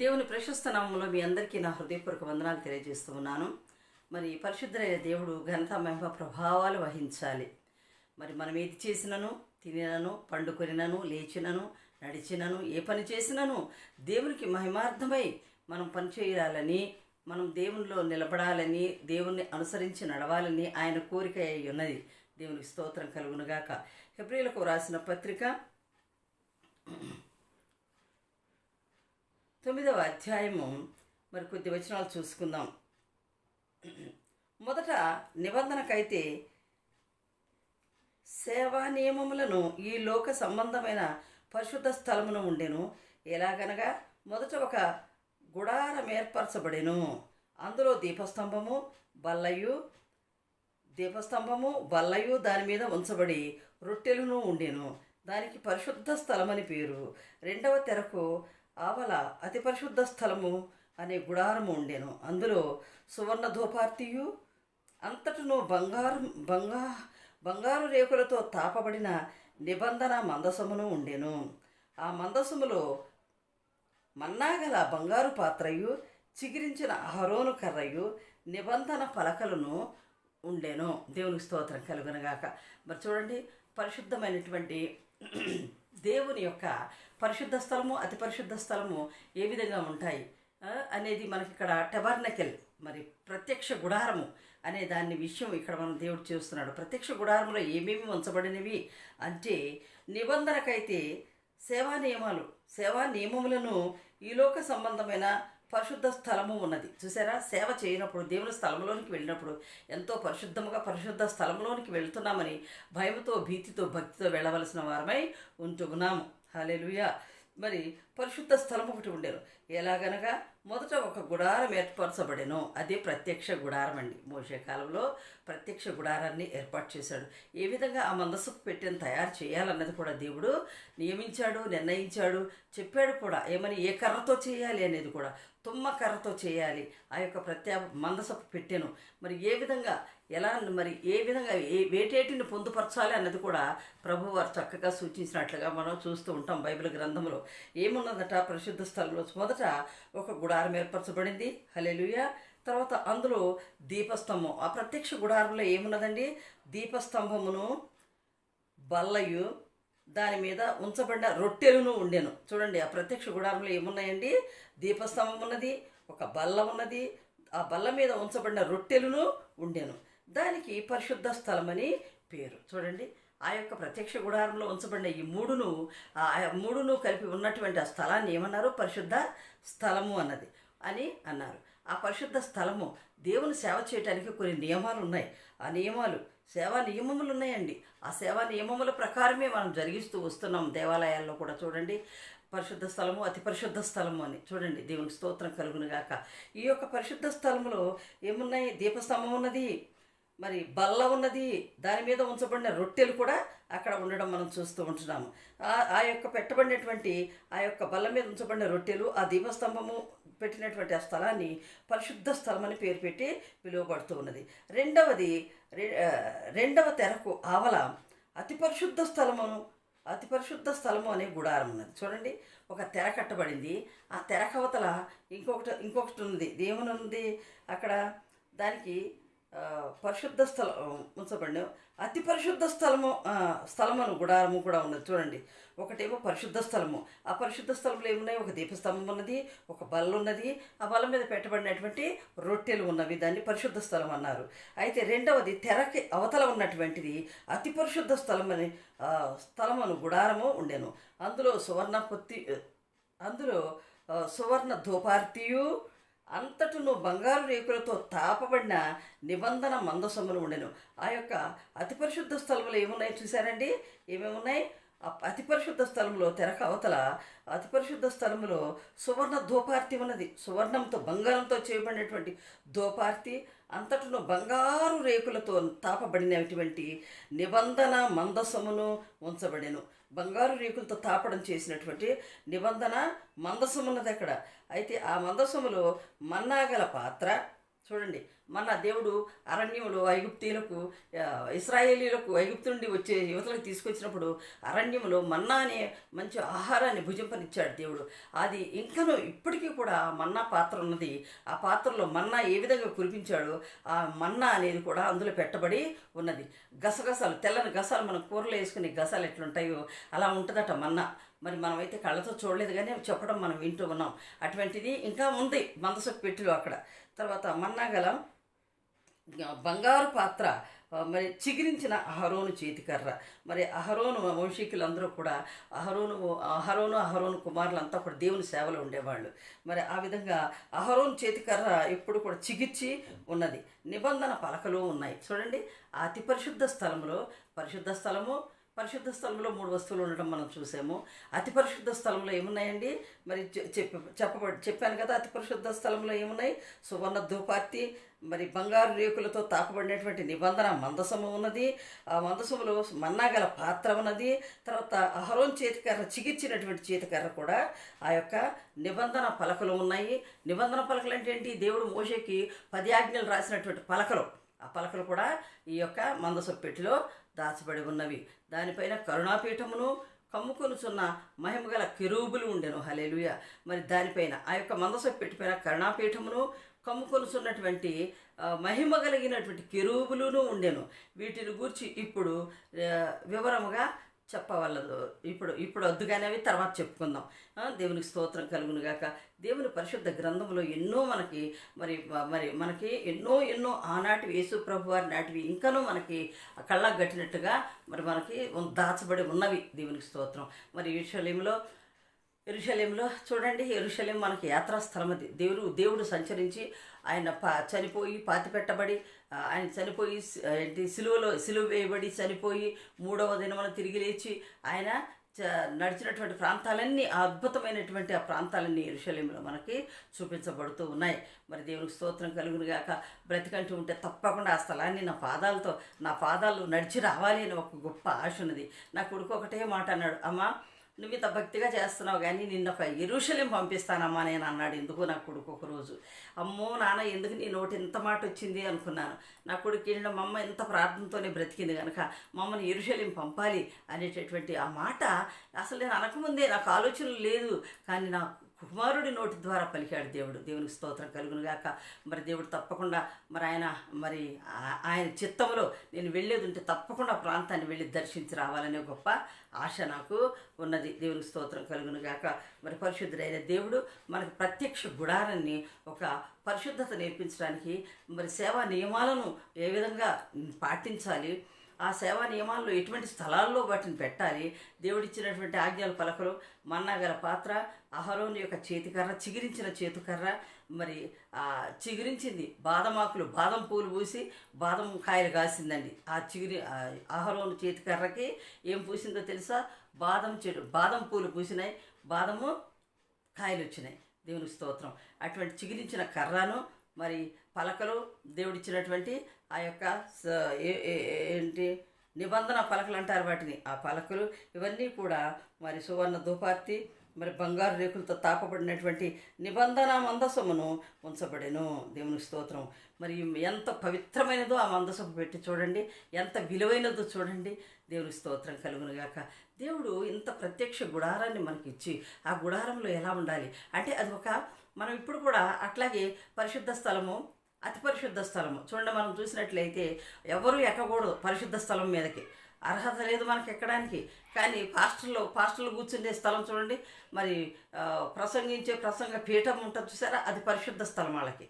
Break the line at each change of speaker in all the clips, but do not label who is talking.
దేవుని ప్రశస్త నామంలో మీ అందరికీ నా హృదయపూర్వక వందనాలు తెలియజేస్తూ ఉన్నాను. మరి పరిశుద్ధమైన దేవుడు ఘనత మహిమ ప్రభావాలు వహించాలి. మరి మనం ఏది చేసినను తినను పండుకొనినను లేచినను నడిచినను ఏ పని చేసినను దేవునికి మహిమార్థమై మనం పని చేయాలని మనం దేవునిలో నిలబడాలని దేవుణ్ణి అనుసరించి నడవాలని ఆయన కోరిక అయి ఉన్నది. దేవునికి స్తోత్రం కలుగునుగాక. హెబ్రిలకు రాసిన పత్రిక తొమ్మిదవ అధ్యాయము. మరి కొద్ది వచనాలు చూసుకుందాం. మొదట నిబంధనకైతే సేవా నియమములను ఈ లోక సంబంధమైన పరిశుద్ధ స్థలమును ఉండెను. ఎలాగనగా మొదట ఒక గుడారం ఏర్పరచబడెను. అందులో దీపస్తంభము బల్లయు దీపస్తంభము బల్లయు దాని మీద ఉంచబడి రొట్టెలను ఉండెను. దానికి పరిశుద్ధ స్థలమని పేరు. రెండవ తెరకు ఆవల అతి పరిశుద్ధ స్థలము అనే గుడారము ఉండెను. అందులో సువర్ణ ధూపార్తియు అంతటను బంగారు బంగా బంగారు రేకులతో తాపబడిన నిబంధన మందసమును ఉండెను. ఆ మందసములో మన్నాగల బంగారు పాత్రయు చిగిరించిన అహరోను కర్రయు నిబంధన పలకలను ఉండెను. దేవునికి స్తోత్రం కలుగునగాక. మరి చూడండి పరిశుద్ధమైనటువంటి దేవుని యొక్క పరిశుద్ధ స్థలము అతి పరిశుద్ధ స్థలము ఏ విధంగా ఉంటాయి? అనేది మనకి ఇక్కడ టెబర్నకెల్ మరి ప్రత్యక్ష గుడారము అనే దాని విషయం ఇక్కడ మనం దేవుడు చేస్తున్నాడు. ప్రత్యక్ష గుడారంలో ఏమేమి ఉంచబడినవి అంటే నిబంధనకైతే సేవా నియమాలు సేవా నియమములను ఈ లోక సంబంధమైన పరిశుద్ధ స్థలము ఉన్నది. చూసారా? సేవ చేయనప్పుడు దేవుని స్థలంలోనికి వెళ్ళినప్పుడు ఎంతో పరిశుద్ధముగా పరిశుద్ధ స్థలంలోనికి వెళ్తున్నామని భయంతో భీతితో భక్తితో వెళ్ళవలసిన వారమై ఉంటున్నాము. హాలేలుయా మరి పరిశుద్ధ స్థలం ఒకటి ఉండేరు ఎలాగనగా మొదట ఒక గుడారం ఏర్పరచబడెను. అదే ప్రత్యక్ష గుడారం అండి. మోసే కాలంలో ప్రత్యక్ష గుడారాన్ని ఏర్పాటు చేశాడు. ఏ విధంగా ఆ మందస్సుకు పెట్టిన తయారు చేయాలన్నది కూడా దేవుడు నియమించాడు నిర్ణయించాడు చెప్పాడు కూడా. ఏమని ఏ కర్రతో చేయాలి అనేది కూడా. తుమ్మ కర్రతో చేయాలి. ఆ యొక్క ప్రత్యా మందసపు పెట్టెను. మరి ఏ విధంగా ఎలా మరి ఏ విధంగా ఏ వేటేటిని పొందుపరచాలి అన్నది కూడా ప్రభు వారు చక్కగా సూచించినట్లుగా మనం చూస్తూ ఉంటాం బైబిల్ గ్రంథంలో. ఏమున్నదట? పరిశుద్ధ స్థలంలో. మొదట ఒక గుడారం ఏర్పరచబడింది. హలెలుయ తర్వాత అందులో దీపస్తంభం. ఆ ప్రత్యక్ష గుడారంలో ఏమున్నదండి? దీపస్తంభమును బల్లయు దాని మీద ఉంచబడిన రొట్టెలను ఉండెను. చూడండి ఆ ప్రత్యక్ష గుడారంలో ఏమున్నాయండి? దీపస్తంభం ఉన్నది ఒక బల్ల ఉన్నది. ఆ బల్ల మీద ఉంచబడిన రొట్టెలను ఉండెను. దానికి పరిశుద్ధ స్థలమని పేరు. చూడండి ఆ యొక్క ప్రత్యక్ష గుడారంలో ఉంచబడిన ఈ మూడును ఆ మూడును కలిపి ఉన్నటువంటి ఆ స్థలాన్ని ఏమన్నారు? పరిశుద్ధ స్థలము అన్నది అని అన్నారు. ఆ పరిశుద్ధ స్థలము దేవుని సేవ చేయడానికి కొన్ని నియమాలు ఉన్నాయి. ఆ నియమాలు సేవా నియమములు ఉన్నాయండి. ఆ సేవా నియమముల ప్రకారమే మనం జరిగిస్తూ వస్తున్నాం దేవాలయాల్లో కూడా చూడండి. పరిశుద్ధ స్థలము అతి పరిశుద్ధ స్థలము అని చూడండి. దేవునికి స్తోత్రం కలుగునుగాక ఈ యొక్క పరిశుద్ధ స్థలములో ఏమున్నాయి? దీపస్తంభం ఉన్నది. మరి బల్ల ఉన్నది దాని మీద ఉంచబడిన రొట్టెలు కూడా అక్కడ ఉండడం మనం చూస్తూ ఉంటున్నాము. ఆ- ఆ యొక్క పెట్టబడినటువంటి ఆ యొక్క బల్ల మీద ఉంచబడిన రొట్టెలు ఆ దీపస్తంభము పెట్టినటువంటి ఆ స్థలాన్ని పరిశుద్ధ స్థలం అని పేరు పెట్టి పిలువబడుతూ ఉన్నది. రెండవది రెండవ తెరకు ఆవల అతి పరిశుద్ధ స్థలమును అతి పరిశుద్ధ స్థలము అనే గుడారం ఉన్నది. చూడండి ఒక తెర కట్టబడింది. ఆ తెర కవతల ఇంకొకటి ఇంకొకటి ఉంది దేవుని ఉంది అక్కడ. దానికి పరిశుద్ధ స్థలం ఉంచబడిన అతి పరిశుద్ధ స్థలము స్థలమును గుడారము కూడా ఉన్నది. చూడండి. ఒకటేమో పరిశుద్ధ స్థలము. ఆ పరిశుద్ధ స్థలంలో ఏమున్నాయి? ఒక దీపస్తంభం ఉన్నది ఒక బల్ల ఉన్నది. ఆ బల్ల మీద పెట్టబడినటువంటి రొట్టెలు ఉన్నవి. దాన్ని పరిశుద్ధ స్థలం అన్నారు. అయితే రెండవది తెరకి అవతల ఉన్నటువంటిది అతి పరిశుద్ధ స్థలం అని స్థలమును గుడారము ఉండెను. అందులో సువర్ణ పొత్తి అందులో సువర్ణ ధూపార్తియు అంతటును బంగారు రేకులతో తాపబడిన నిబంధన మందసములు ఉండెను. ఆ యొక్క అతి పరిశుద్ధ స్థలంలో ఏమున్నాయి చూసారండి ఏమేమి ఉన్నాయి? ఆ అతి పరిశుద్ధ స్థలంలో తెరక అవతల అతి పరిశుద్ధ స్థలంలో సువర్ణ ధూపార్తి ఉన్నది. సువర్ణంతో బంగారంతో చేయబడినటువంటి ధూపార్తి అంతటను బంగారు రేకులతో తాపబడినటువంటి నిబంధన మందసమును ఉంచబడెను. బంగారు రేకులతో తాపడం చేసినటువంటి నిబంధన మందసమున్నది అక్కడ. అయితే ఆ మందసములో మన్నాగల పాత్ర చూడండి మళ్ళా దేవుడు అరణ్యంలో ఐగుప్తీలకు ఇస్రాయేలీలకు ఐగుప్తు నుండి వచ్చే యువతలకు తీసుకొచ్చినప్పుడు అరణ్యములో మన్నా అనే మంచి ఆహారాన్ని భుజింపనిచ్చాడు దేవుడు. అది ఇంకను ఇప్పటికీ కూడా మన్నా పాత్ర ఉన్నది. ఆ పాత్రలో మన్నా ఏ విధంగా కురిపించాడో ఆ మన్నా అనేది కూడా అందులో పెట్టబడి ఉన్నది. గసగసాలు తెల్లని గసాలు మనం కూరలో వేసుకునే గసాలు ఎట్లుంటాయో అలా ఉంటుందట మన్నా. మరి మనమైతే కళ్ళతో చూడలేదు కానీ చెప్పడం మనం వింటూ ఉన్నాం. అటువంటిది ఇంకా ఉంది మందసపు పెట్టిలో అక్కడ. తర్వాత మన్నా గల బంగారు పాత్ర మరి చిగిరించిన అహరోను చేతికర్ర మరి అహరోను వంశీకులందరూ కూడా అహరోను అహరోను అహరోను కుమారులంతా కూడా దేవుని సేవలో ఉండేవాళ్ళు. మరి ఆ విధంగా అహరోను చేతికర్ర ఎప్పుడు కూడా చిగిర్చి ఉన్నది. నిబంధన పలకలు ఉన్నాయి. చూడండి అతి పరిశుద్ధ స్థలంలో పరిశుద్ధ స్థలము పరిశుద్ధ స్థలంలో మూడు వస్తువులు ఉండటం మనం చూసాము. అతి పరిశుద్ధ స్థలంలో ఏమున్నాయండి? మరి చె- చెప్ప చెప్పబడి చెప్పాను కదా అతి పరిశుద్ధ స్థలంలో ఏమున్నాయి? సువర్ణ ధూపార్తి మరి బంగారు రేకులతో తాకబడినటువంటి నిబంధన మందసము ఉన్నది. ఆ మందసములో మన్నాగల పాత్ర ఉన్నది. తర్వాత అహరోన్ చేతికర్ర చిగిర్చినటువంటి చేతికర్ర కూడా ఆ యొక్క నిబంధన పలకలు ఉన్నాయి. నిబంధన పలకలు అంటే ఏంటి? దేవుడు మోషేకి పది ఆజ్ఞలు రాసినటువంటి పలకలు. ఆ పలకలు కూడా ఈ యొక్క మందసపు పెట్టిలో దాచబడి ఉన్నవి. దానిపైన కరుణాపీఠమును కమ్ముకొనుచున్న మహిమగల కెరూబులు ఉండెను. హలేలుయ మరి దానిపైన ఆ యొక్క మందసపు పెట్టిపైన కరుణాపీఠమును కమ్ముకొనుచున్నటువంటి మహిమ కలిగినటువంటి కెరూబులును ఉండెను. వీటిని గూర్చి ఇప్పుడు వివరముగా చెప్పవలదు. ఇప్పుడు ఇప్పుడు వద్దుగానేవి తర్వాత చెప్పుకుందాం. దేవునికి స్తోత్రం కలుగునుగాక. దేవుని పరిశుద్ధ గ్రంథంలో ఎన్నో మనకి మరి మరి మనకి ఎన్నో ఎన్నో ఆనాటివి యేసు ప్రభు వారి నాటివి ఇంకనూ మనకి కళ్ళకు కట్టినట్టుగా మరి మనకి దాచబడి ఉన్నవి దేవునికి స్తోత్రం. మరి ఈశ్వలీంలో ఎరుషలేంలో చూడండి ఎరుషలేం మనకి యాత్రా స్థలం అది దేవుడు దేవుడు సంచరించి ఆయన పా చనిపోయి పాతి పెట్టబడి ఆయన చనిపోయి ఏంటి సిలువలో సిలువ వేయబడి చనిపోయి మూడవ దినమున తిరిగి లేచి ఆయన చ- నడిచినటువంటి ప్రాంతాలన్నీ ఆ అద్భుతమైనటువంటి ఆ ప్రాంతాలన్నీ ఎరుషలేంలో మనకి చూపించబడుతూ ఉన్నాయి. మరి దేవునికి స్తోత్రం కలుగును గాక బ్రతికంటూ ఉంటే తప్పకుండా ఆ స్థలాన్ని నా పాదాలతో నా పాదాలు నడిచి రావాలి అని ఒక గొప్ప ఆశ ఉన్నది. నా కొడుకు ఒకటే మాట అన్నాడు అమ్మ నువ్వు ఇంత భక్తిగా చేస్తున్నావు కానీ నిన్న ఒక ఎరుషలేం పంపిస్తానమ్మా నేను అన్నాడు ఎందుకు నా కొడుకు ఒకరోజు అమ్మో నాన్న ఎందుకు నీ నోటి ఇంత మాట వచ్చింది అనుకున్నాను. నా కొడుకు వెళ్ళిన మా అమ్మ ఎంత ప్రార్థనతోనే బ్రతికింది కనుక మమ్మల్ని ఎరుషలేం పంపాలి అనేటటువంటి ఆ మాట అసలు నేను అనకముందే నాకు ఆలోచన లేదు. కానీ నా కుమారుడి నోటి ద్వారా పలికాడు దేవుడు. దేవునికి స్తోత్రం కలుగునుగాక మరి దేవుడు తప్పకుండా మరి ఆయన మరి ఆయన చిత్తంలో నేను వెళ్ళేది ఉంటే తప్పకుండా ప్రాంతాన్ని వెళ్ళి దర్శించి రావాలనే గొప్ప ఆశ నాకు ఉన్నది. దేవునికి స్తోత్రం కలుగునుగాక మరి పరిశుద్ధుడైన దేవుడు మనకు ప్రత్యక్ష గుడారాన్ని ఒక పరిశుద్ధత నేర్పించడానికి మరి సేవా నియమాలను ఏ విధంగా పాటించాలి ఆ సేవా నియమాల్లో ఎటువంటి స్థలాల్లో వాటిని పెట్టాలి? దేవుడిచ్చినటువంటి ఆజ్ఞల పలకలు. మన్నాగల పాత్ర అహరోని యొక్క చేతికర్ర చిగిరించిన చేతికర్ర మరి చిగురించింది బాదం బాదమాకులు బాదం పూలు పూసి బాదం కాయలు కాసిందండి. ఆ చిగురి ఆ అహరోను చేతికర్రకి ఏం పూసిందో తెలుసా? బాదం చెడు బాదం పూలు పూసినాయి బాదము కాయలు వచ్చినాయి. దేవుని స్తోత్రం. అటువంటి చిగిరించిన కర్రను మరి పలకలు దేవుడిచ్చినటువంటి ఆ యొక్క స- ఏ- ఏంటి నిబంధన పలకలు అంటారు వాటిని. ఆ పలకలు ఇవన్నీ కూడా మరి సువర్ణ దుపార్తి మరి బంగారు రేకులతో తాపబడినటువంటి నిబంధన మందసమును ఉంచబడెను. దేవుని స్తోత్రం. మరి ఎంత పవిత్రమైనదో ఆ మందసము పెట్టి చూడండి. ఎంత విలువైనదో చూడండి. దేవుని స్తోత్రం కలుగునుగాక దేవుడు ఇంత ప్రత్యక్ష గుడారాన్ని మనకి ఇచ్చి ఆ గుడారంలో ఎలా ఉండాలి? అంటే అది ఒక మనం ఇప్పుడు కూడా అట్లాగే పరిశుద్ధ స్థలము అతి పరిశుద్ధ స్థలము. చూడండి మనం చూసినట్లయితే ఎవరు ఎక్కకూడదు పరిశుద్ధ స్థలం మీదకి. అర్హత లేదు మనకి ఎక్కడానికి. కానీ పాస్టర్లో పాస్టర్లు కూర్చునే స్థలం చూడండి. మరి ప్రసంగించే ప్రసంగ పీఠం ఉంటుంది చూసారా? అది పరిశుద్ధ స్థలం వాళ్ళకి.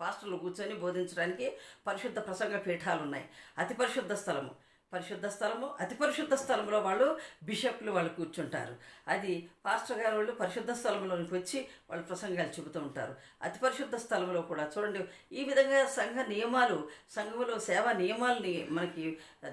పాస్టర్లు కూర్చొని బోధించడానికి పరిశుద్ధ ప్రసంగ పీఠాలు ఉన్నాయి. అతి పరిశుద్ధ స్థలము. పరిశుద్ధ స్థలము అతి పరిశుద్ధ స్థలంలో వాళ్ళు బిషప్లు వాళ్ళు కూర్చుంటారు. అది పాస్టర్ గారు వాళ్ళు పరిశుద్ధ స్థలంలోనికి వచ్చి వాళ్ళు ప్రసంగాలు చెబుతూ ఉంటారు. అతి పరిశుద్ధ స్థలంలో కూడా చూడండి ఈ విధంగా సంఘ నియమాలు సంఘంలో సేవా నియమాలని మనకి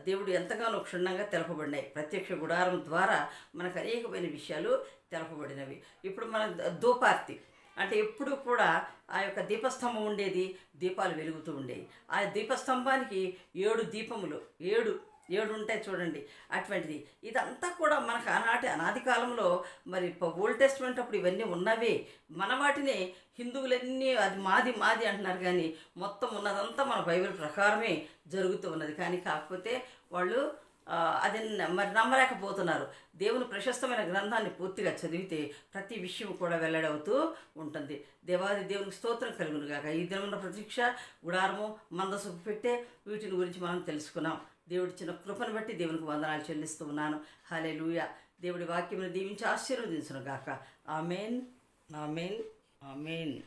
దేవుడు ఎంతగానో క్షుణ్ణంగా తెలపబడినాయి. ప్రత్యక్ష గుడారం ద్వారా మనకు అనేకమైన విషయాలు తెలపబడినవి. ఇప్పుడు మన దూపార్తి అంటే ఎప్పుడు కూడా ఆ యొక్క దీపస్తంభం ఉండేది దీపాలు వెలుగుతూ ఉండేవి. ఆ దీపస్తంభానికి ఏడు దీపములు ఏడు ఏడు ఉంటాయి చూడండి అటువంటిది. ఇదంతా కూడా మనకు ఆనాటి అనాది కాలంలో మరి ఓల్డ్ టెస్ట్మెంట్ అప్పుడు ఇవన్నీ ఉన్నవే. మన వాటిని హిందువులన్నీ అది మాది మాది అంటున్నారు కానీ మొత్తం ఉన్నదంతా మన బైబిల్ ప్రకారమే జరుగుతూ ఉన్నది. కానీ కాకపోతే వాళ్ళు అది న- మరి నమ్మలేకపోతున్నారు. దేవుని ప్రశస్తమైన గ్రంథాన్ని పూర్తిగా చదివితే ప్రతి విషయం కూడా వెల్లడవుతూ ఉంటుంది. దేవాది దేవునికి స్తోత్రం కలుగును గాక. ఈ దినమున ప్రతీక్ష గుడారము మందసు పెట్టే వీటిని గురించి మనం తెలుసుకున్నాం. దేవుడిచ్చిన కృపను బట్టి దేవునికి వందనాలు చెల్లిస్తూ ఉన్నాను. హలే లూయ దేవుడి వాక్యమును దీవించి ఆశీర్వదించును గాక ఆమెన్. ఆమెన్. ఆమెన్.